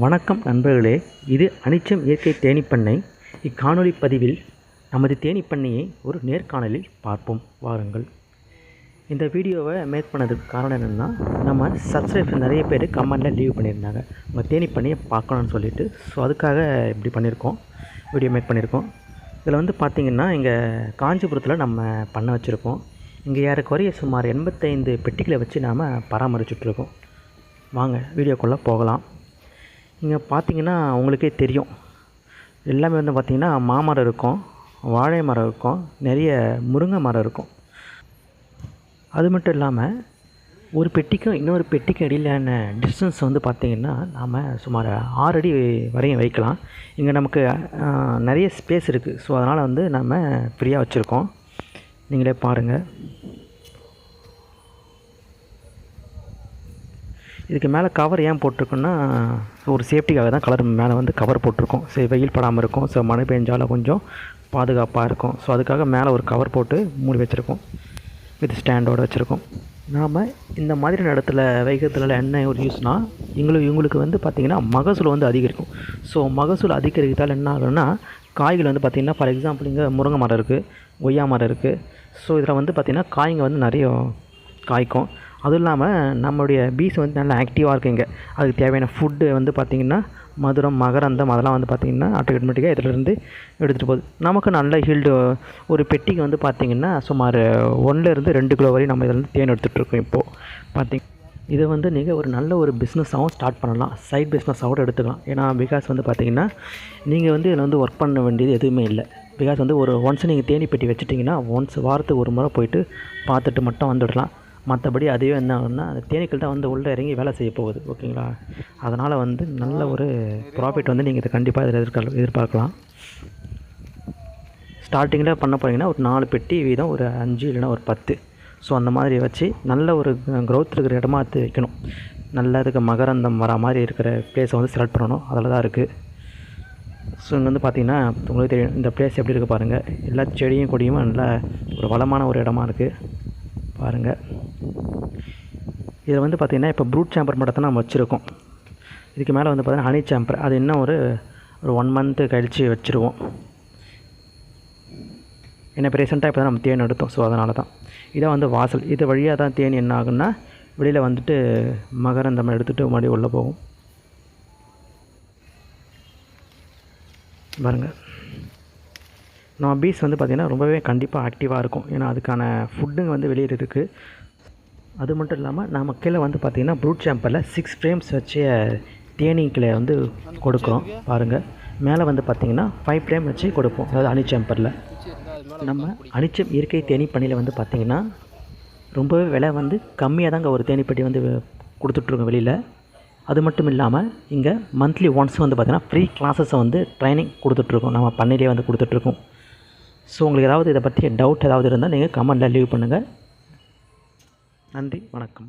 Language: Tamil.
வணக்கம் நண்பர்களே இது அனிச்சம் இயற்கை தேனீ பண்ணை பதிவில் நமது தேனீ பண்ணையை ஒரு நேர்காணலில் பார்ப்போம். வாருங்கள். இந்த வீடியோவை மேக் பண்ணதுக்கு காரணம் என்னென்னா நம்ம சப்ஸ்கிரைபர் நிறைய பேர் கமெண்டில் லீவ் பண்ணியிருந்தாங்க. உங்கள் தேனிப்பண்ணையை பார்க்கணும்னு சொல்லிட்டு ஸோ அதுக்காக இப்படி பண்ணியிருக்கோம். வீடியோ மேக் பண்ணியிருக்கோம். இதில் வந்து பார்த்திங்கன்னா இங்கே காஞ்சிபுரத்தில் நம்ம பண்ண வச்சுருக்கோம். இங்கே ஏறக்குறைய சுமார் எண்பத்தைந்து பெட்டிகளை வச்சு நாம் பராமரிச்சுட்ருக்கோம் வாங்க வீடியோக்குள்ளே போகலாம். இங்கே பார்த்தீங்கன்னா உங்களுக்கே தெரியும். எல்லாமே வந்து பார்த்திங்கன்னா மாமரம் இருக்கும் வாழை மரம் இருக்கும் நிறைய முருங்கை மரம் இருக்கும். அது மட்டும் இல்லாமல் ஒரு பெட்டிக்கும் இன்னொரு பெட்டிக்கும் இடையிலான டிஸ்டன்ஸ் வந்து பார்த்திங்கன்னா நாம் சுமார் ஆறு அடி வரையும் வைக்கலாம். இங்கே நமக்கு நிறைய ஸ்பேஸ் இருக்குது ஸோ அதனால் வந்து நம்ம ஃப்ரீயாக வச்சுருக்கோம். நீங்களே பாருங்கள் இதுக்கு மேலே கவர் ஏன் போட்டிருக்கோன்னா ஒரு சேஃப்டிக்காக தான் கலர் மேலே வந்து கவர் போட்டிருக்கோம். சரி வெயில் படாமல் இருக்கும். ஸோ மழை பெஞ்சாலும் கொஞ்சம் பாதுகாப்பாக இருக்கும். ஸோ அதுக்காக மேலே ஒரு கவர் போட்டு மூடி வச்சுருக்கோம். வித் ஸ்டாண்டோடு வச்சுருக்கோம். நாம் இந்த மாதிரி இடத்துல வைக்கிறதுல என்ன ஒரு யூஸ்னால் எங்களுக்கு இவங்களுக்கு வந்து பார்த்திங்கன்னா மகசூல் வந்து அதிகரிக்கும். ஸோ மகசூல் அதிகரிக்கிறதால என்ன ஆகும்னா காய்கள் வந்து பார்த்திங்கன்னா ஃபார் எக்ஸாம்பிள் இங்கே முருங்கை மரம் இருக்குது கொய்யா மரம் இருக்குது ஸோ இதில் வந்து பார்த்திங்கன்னா காய்ங்க வந்து நிறைய காய்க்கும். அதுவும் இல்லாமல் நம்மளுடைய பீஸ் வந்து நல்லா ஆக்டிவாக இருக்குங்க. அதுக்கு தேவையான ஃபுட்டு வந்து பார்த்திங்கன்னா மதுரம் மகரந்தம் அதெல்லாம் வந்து பார்த்திங்கன்னா ஆட்டோமேட்டிக்காக இதிலேருந்து எடுத்துகிட்டு போகுது. நமக்கு நல்ல ஹீல்டு ஒரு பெட்டிக்கு வந்து பார்த்திங்கன்னா சுமார் ஒன்றுலேருந்து ரெண்டு கிலோ வரையும் நம்ம இதிலேருந்து தேன் எடுத்துகிட்ருக்கோம் இப்போது பார்த்திங்க இதை வந்து நீங்கள் ஒரு நல்ல ஒரு பிஸ்னஸாகவும் ஸ்டார்ட் பண்ணலாம். சைட் பிஸ்னஸாகவும் எடுத்துக்கலாம். ஏன்னா பிகாஸ் வந்து பார்த்திங்கன்னா நீங்கள் வந்து இதில் வந்து ஒர்க் பண்ண வேண்டியது எதுவுமே இல்லை. பிகாஸ் வந்து ஒரு ஒன்ஸ் நீங்கள் தேனி பெட்டி வச்சுட்டிங்கன்னா ஒன்ஸ் வாரத்துக்கு ஒரு முறை போயிட்டு பார்த்துட்டு மட்டும் வந்துடலாம். மற்றபடி அதுவே என்ன ஆகும்னா அந்த தேனீக்கள் தான் வந்து உள்ளே இறங்கி வேலை செய்ய போகுது ஓகேங்களா? அதனால் வந்து நல்ல ஒரு ப்ராஃபிட் வந்து நீங்கள் இதை கண்டிப்பாக இதில் எதிர்க்க எதிர்பார்க்கலாம். ஸ்டார்டிங்கில் பண்ண போகிறீங்கன்னா ஒரு நாலு பெட்டி வீதம் ஒரு அஞ்சு இல்லைன்னா ஒரு பத்து. ஸோ அந்த மாதிரி வச்சு நல்ல ஒரு க்ரோத் இருக்கிற இடமா எடுத்து வைக்கணும். நல்ல இதுக்கு மகரந்தம் வரா மாதிரி இருக்கிற பிளேஸை வந்து செலக்ட் பண்ணணும். அதில் தான் இருக்குது ஸோ இங்கே வந்து பார்த்தீங்கன்னா உங்களுக்கு தெரியும் இந்த பிளேஸ் எப்படி இருக்குது பாருங்கள் எல்லா செடியும் கொடியும் நல்ல ஒரு வளமான ஒரு இடமா இருக்குது பாருங்கள் இதில் வந்து பார்த்திங்கன்னா இப்போ ப்ரூட் சாம்பர் மட்டும் தான் நம்ம வச்சுருக்கோம். இதுக்கு மேலே வந்து பார்த்திங்கன்னா ஹனி சாம்பர் அது இன்னும் ஒரு ஒரு ஒன் மந்த்து கழித்து வச்சுருவோம். ஏன்னா இப்போ ரீசெண்டாக இப்போ தான் நம்ம தேன் எடுத்தோம். ஸோ அதனால தான் இதான் வந்து வாசல் இது வழியாக தான் தேன் என்ன ஆகுன்னா வெளியில் வந்துட்டு மகரந்தம் எடுத்துகிட்டு மறுபடியும் உள்ளே போகும். பாருங்கள் நம்ம பீஸ் வந்து பார்த்திங்கன்னா ரொம்பவே கண்டிப்பாக ஆக்டிவாக இருக்கும். ஏன்னா அதுக்கான ஃபுட்டுங்க வந்து வெளியே இருக்குது அது மட்டும் இல்லாமல் நம்ம கீழே வந்து பார்த்திங்கன்னா ப்ரூட் சாம்பரில் சிக்ஸ் ஃப்ரேம்ஸ் வச்ச தேனீக்களை வந்து கொடுக்குறோம். பாருங்கள் மேலே வந்து பார்த்திங்கன்னா ஃபைவ் ஃப்ரேம் வச்சு கொடுப்போம். அதாவது அனி சாம்பரில் நம்ம அனிச்சம் இயற்கை தேனீ பண்ணியில் வந்து பார்த்திங்கன்னா ரொம்பவே விலை வந்து கம்மியாக தாங்க ஒரு தேனிப்பட்டி வந்து கொடுத்துட்ருக்கோம் வெளியில். அது மட்டும் இல்லாமல் இங்கே மந்த்லி ஒன்ஸ் வந்து பார்த்திங்கன்னா ஃப்ரீ கிளாஸஸை வந்து ட்ரைனிங் கொடுத்துட்ருக்கோம். நம்ம பண்ணையிலே வந்து கொடுத்துட்ருக்கோம். ஸோ உங்களுக்கு ஏதாவது இதை பற்றி டவுட் ஏதாவது இருந்தால் நீங்கள் கமெண்டில் லீவ் பண்ணுங்கள் நன்றி வணக்கம்.